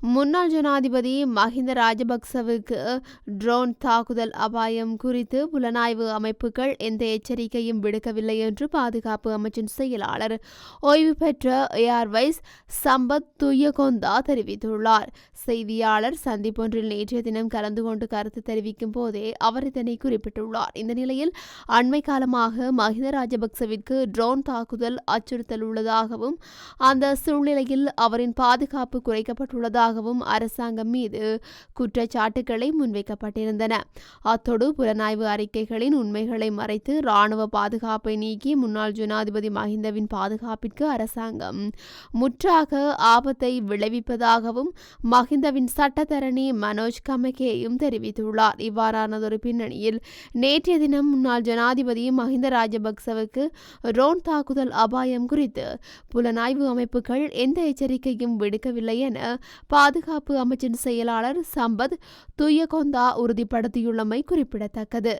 முன்னாள் ஜனாதிபதி மஹிந்த ராஜபக்சவுக்கு ட்ரோன் தாக்குதல் அபாயம் குறித்து புலனாய்வு அமைப்புகள் எந்த எச்சரிக்கையும் விடுக்கவில்லை என்று பாதுகாப்பு அமைச்சின் செயலாளர் ஓய்வு பெற்ற ஏர்வைஸ் சம்பத் துயகொந்தா தெரிவித்துள்ளார். செய்தியாளர் சந்திப்பொன்றில் நேற்றைய தினம் கலந்து கொண்டு கருத்து தெரிவிக்கும் போதே அவர் இதனை குறிப்பிட்டுள்ளார். இந்த நிலையில் அண்மை காலமாக மஹிந்த ராஜபக்சவிற்கு ட்ரோன் தாக்குதல் அச்சுறுத்தல் உள்ளதாகவும் அந்த சூழ்நிலையில் அவரின் பாதுகாப்பு குறைக்கப்பட்டுள்ளதாக தொடர்பாகவும் அரசாங்கம் மீது குற்றச்சாட்டுகளை முன்வைக்கப்பட்டிருந்தன. அத்தோடு புலனாய்வு அறிக்கைகளின் உண்மைகளை மறைத்து ராணுவ பாதுகாப்பை நீக்கி முன்னாள் ஜனாதிபதி மஹிந்தவின் பாதுகாப்பிற்கு அரசாங்கம் முற்றாக ஆபத்தை விளைவிப்பதாகவும் மஹிந்தவின் சட்டத்தரணி மனோஜ் கமகேயும் தெரிவித்துள்ளார். இவ்வாறானதொரு பின்னணியில் நேற்றைய தினம் முன்னாள் ஜனாதிபதி மஹிந்த ராஜபக்சவுக்கு ரோன் தாக்குதல் அபாயம் குறித்து புலனாய்வு அமைப்புகள் எந்த எச்சரிக்கையும் விடுக்கவில்லை என பாதுகாப்பு அமைச்சின் செயலாளர் சம்பத் துயகொந்தா உறுதிப்படுத்தியுள்ளமை குறிப்பிடத்தக்கது.